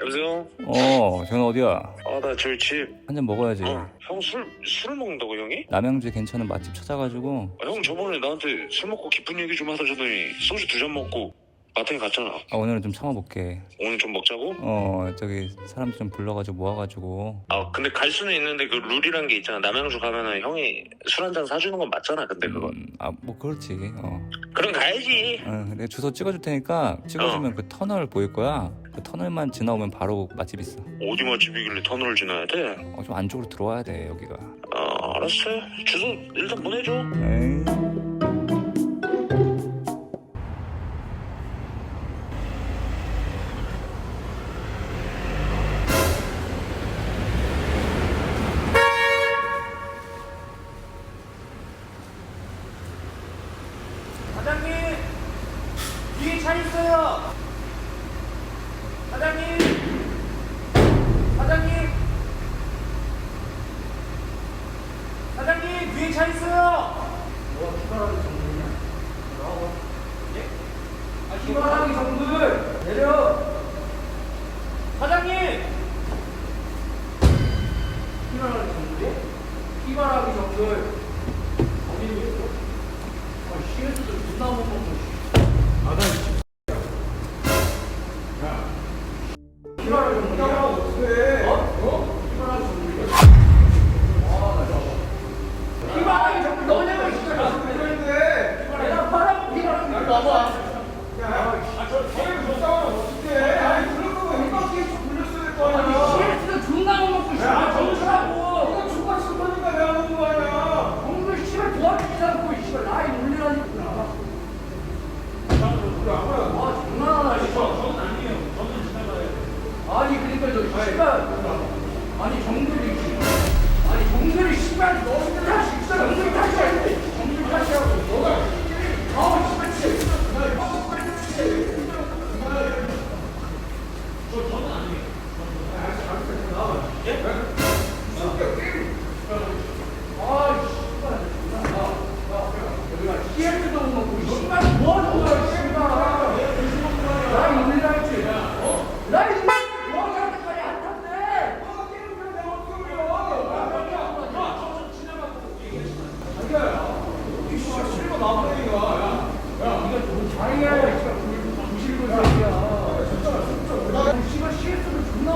여보세요? 어, 전 어디야? 아, 나 저희 집. 한 잔 먹어야지. 어, 형 술, 술을 먹는다고, 형이? 남양주에 괜찮은 맛집 찾아가지고 아, 형 저번에 나한테 술 먹고 기쁜 얘기 좀 하다 주더니 소주 두 잔 먹고 마탱이 갔잖아. 아, 오늘은 좀 참아볼게. 오늘 좀 먹자고? 어, 저기 사람들 좀 불러가지고 모아가지고 아, 근데 갈 수는 있는데 그 룰이란 게 있잖아. 남양주 가면은 형이 술 한 잔 사주는 건 맞잖아, 근데 그건. 음, 아, 뭐 그렇지. 어. 그럼 가야지. 어, 내가 주소 찍어줄 테니까 찍어주면 그 터널 보일 거야. 그 터널만 지나오면 바로 맛집 있어. 어디 맛집이길래 터널을 지나야 돼? 어, 좀 안쪽으로 들어와야 돼 여기가. 아, 알았어. 주소 일단 보내줘. 에이. 뒤에 차 있어요 뭐가 기발하게 정글이냐 뭐라고 예? 아 기발하게 정글 내려 사장님 기발하게 정글이? 기발하게 정글 어디 있어? 아, 시에서도 존나 못 먹고, 씨. 아, 나, Oh, I'm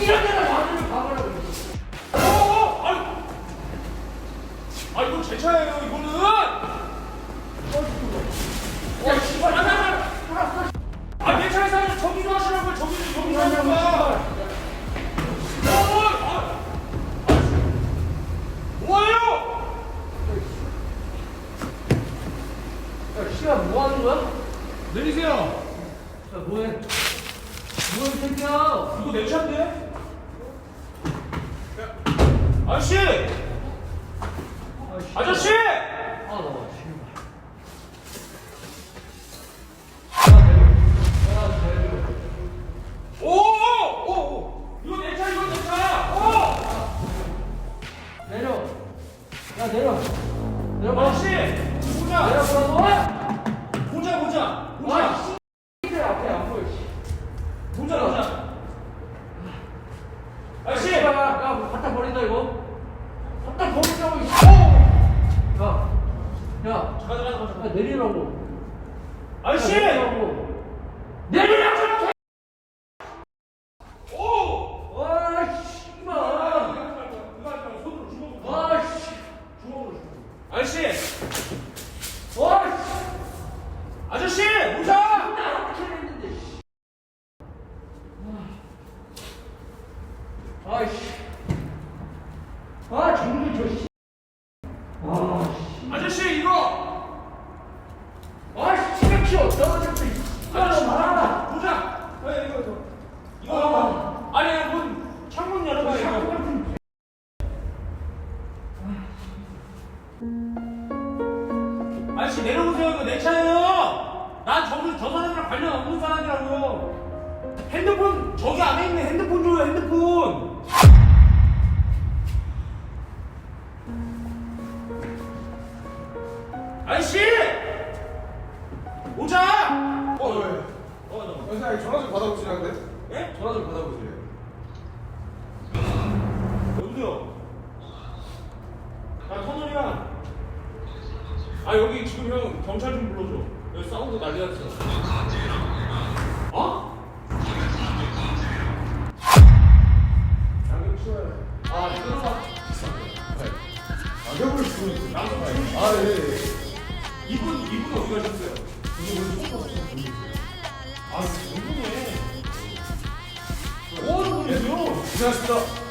이런 데다 놔두면 가버려. 오, 오, 아유. 아, 이거 제 차예요, 이거는. 야, 씨발, 나. 아, 내 차에서 아니라 저기서 하시라고요, 저기서, 저기서 하시라고요. 어, 어, 아. 뭐예요? 야, 씨가 뭐 하는 거야? 내리세요. 야, 뭐해? 뭐해, 이 새끼야? 이거 내 차인데? 아저씨! 아저씨! 아, 나 오! 오! 오! 이거 내 차, 이거 내 차! 오! 내려. 야, 내려. 내려. 아저씨! 보자! 내려, 보자, 보자! 보자! 내리라고. 아저씨! 내리라고. 내리라고! 오! 와, 씨발. 와, 씨. 주먹으로 아저씨! 어이! 아저씨! 모자! 아이씨. 아, 정말 저 씨. 내 차예요 난 저기 저 사람이랑 관련 없는 사람이라고요 핸드폰 저기 안에 있는 핸드폰 줘요 핸드폰 아저씨 오자 어, 왜? 어, 너. 선생님 전화 좀 받아보시라는데? 예? 전화 좀 받아보시래요. 여보세요 아 터널이야 아 여기 지금 형 경찰 좀 불러줘 여기 싸우고 난리 났어 어? 안경 치워야 아 끊어봐 안경을 쓰고 있어. 나도 아, 예, 예. 이분 이분 어디 가셨어요? 아뭐 하는 분이세요? 고생하셨습니다.